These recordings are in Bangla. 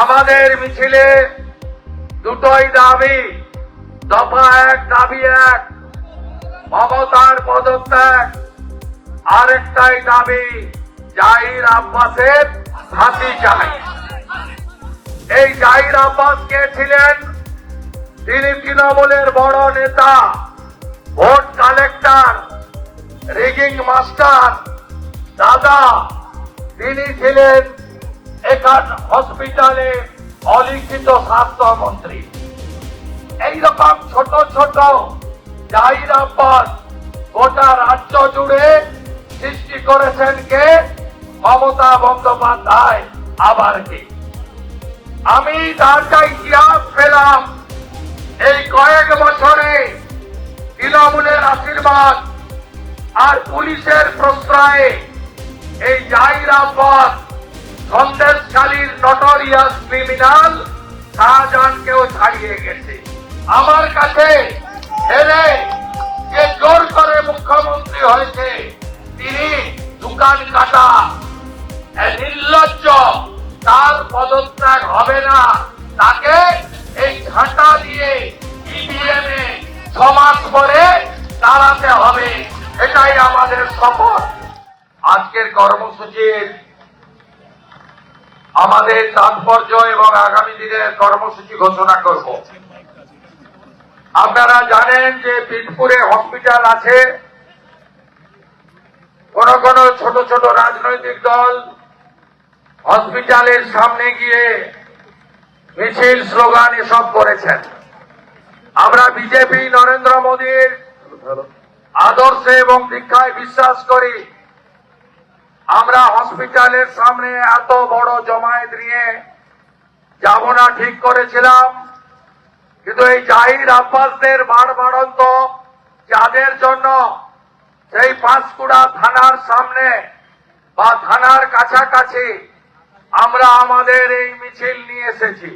আমাদের মিছিলে দুটোই দাবি, দফা এক, দাবি এক, মমতার পদত্যাগ। আরেকটাই দাবি, জাহির আব্বাসের ফাঁসি চাই। এই জাহির আব্বাস কে ছিলেন? তিনি তৃণমূলের বড় নেতা, ভোট কালেক্টর, রিগিং মাস্টার, দাদা, তিনি ছিলেন এখান হসপিটালে অলিখিত স্বাস্থ্যমন্ত্রী এইরকম ছোট ছোট জাহির আব্বাস গোটা রাজ্য জুড়ে সৃষ্টি করেছেন কে? মমতা বন্দ্যোপাধ্যায়। আবার কি? আমি যা ইতিহাস পেলাম। এই কয়েক বছরে তৃণমূলের আশীর্বাদ আর পুলিশের প্রশ্রয়ে এই জাহির আব্বাস সন্দেশখালীর নটরিয়াস ক্রিমিনাল শাহজাহানকেও ছাড়িয়ে গেছে। আমার কাছে হেরে যে জোর করে মুখ্যমন্ত্রী হয়েছে, তিনি দোকান কাটা। নির্লজ্জ, তার পদত্যাগ হবে না। তাকে এই ঘাটা দিয়ে ইভিএম এ সমাজ করে দাঁড়াতে হবে। এটাই আমাদের শপথ। আজকের কর্মসূচির আমাদের তাৎপর্য এবং আগামী দিনের কর্মসূচি ঘোষণা করব। আপনারা জানেন যে পিঠপুরে হসপিটাল আছে। কোন কোন ছোট ছোট রাজনৈতিক দল হসপিটালের সামনে গিয়ে মিছিল, স্লোগান এসব করেছেন। আমরা বিজেপি, নরেন্দ্র মোদীর আদর্শে এবং দীক্ষায় বিশ্বাস করি আমরা হসপিটালের সামনে এত বড় জমায়েত নিয়ে যাব না, ঠিক করেছিলাম। কিন্তু এই জাহির আব্বাসদের বাড় বাড়ন্ত যাদের জন্য সেই পাঁশকুড়া থানার সামনে বা থানার কাছাকাছি আমরা আমাদের এই মিছিল নিয়ে এসেছি।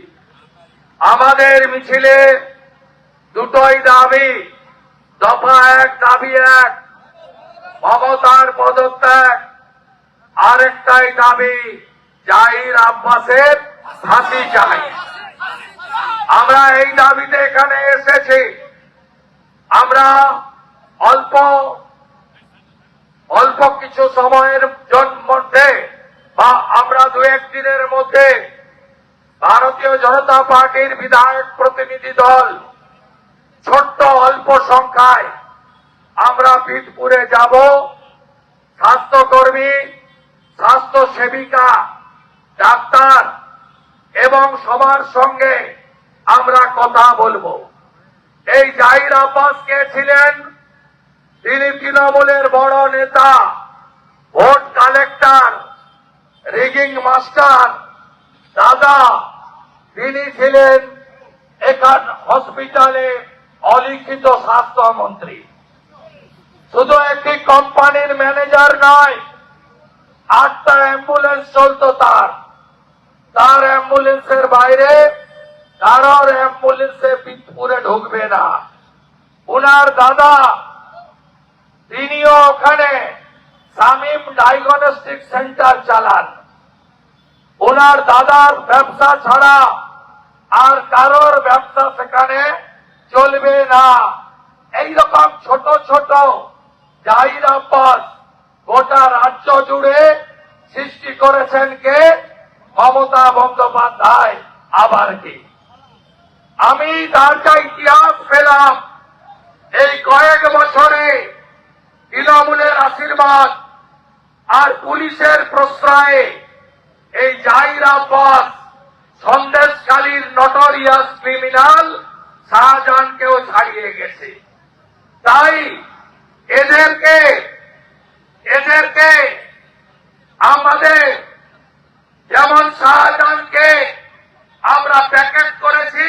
আমাদের মিছিলে দুটোই দাবি, দফা এক, দাবি এক, মমতার পদত্যাগ আরেকটাই দাবি জাহির আব্বাসের ফাঁসি চাই। আমরা এই দাবিতে এখানে এসেছি। আমরা অল্প অল্প কিছু সময়ের মধ্যে বা আমরা দু একদিনের মধ্যে ভারতীয় জনতা পার্টির বিধায়ক প্রতিনিধি দল ছোট্ট অল্প সংখ্যায় আমরা পিঠপুরে যাব। স্বাস্থ্যকর্মী স্বাস্থ্য সেবিকা ডাক্তার এবং সবার সঙ্গে আমরা কথা বলব। এই জাহির আব্বাস কে ছিলেন? তিনি তৃণমূলের বড় নেতা, ভোট কালেক্টর, রিগিং মাস্টার, দাদা। তিনি ছিলেন এখান হসপিটালে অলিখিত স্বাস্থ্যমন্ত্রী। শুধু একটি কোম্পানির ম্যানেজার নয় আটটা অ্যাম্বুলেন্স চলতো তার। তার অ্যাম্বুলেন্সের বাইরে কারোর অ্যাম্বুলেন্সে পিঠপুরে ঢুকবে না। ওনার দাদা, তিনিও ওখানে সামিম ডায়াগনস্টিক সেন্টার চালান। ওনার দাদার ব্যবসা ছাড়া আর কারোর ব্যবসা সেখানে চলবে না। এইরকম ছোট ছোট জাহির আব্বাস গোটা রাজ্য জুড়ে সৃষ্টি করেছেন কে? মমতা বন্দ্যোপাধ্যায়। আবার কি? আমি তার যা ইতিহাস পেলাম, এই কয়েক বছরে তৃণমূলের আশীর্বাদ আর পুলিশের প্রশ্রয়ে এই জাহির আব্বাস সন্দেশখালীর নটরিয়াস ক্রিমিনাল শাহজাহানকেও ছাড়িয়ে গেছে। তাই এদেরকে এদেরকে আমাদের যেমন শাহজাহানকে আমরা প্যাকেট করেছি,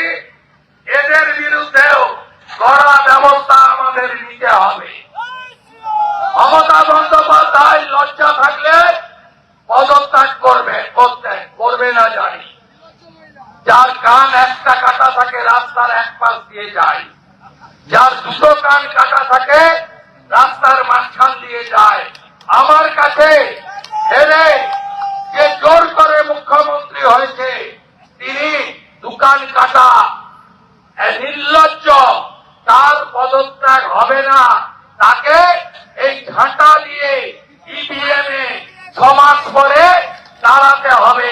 এদের বিরুদ্ধেও কড়া ব্যবস্থা আমাদের নিতে হবে। মমতা বন্দ্যোপাধ্যায় লজ্জা থাকলে পদত্যাগ করবে করতে করবে না জানি। যার কান একটা কাটা থাকে, রাস্তার এক পাশ দিয়ে যায়। যার দুটো কান কাটা থাকে রাস্তার মাঝখান দিয়ে যায় আমার কাছে হেরে যে জোর করে মুখ্যমন্ত্রী হয়েছে উকান কাটা এ নির্লজ্জ তার পদত্যাগ হবে না তাকে এই ঘাটা দিয়ে ইভিএম এ ছমাস পরে দাঁড়াতে হবে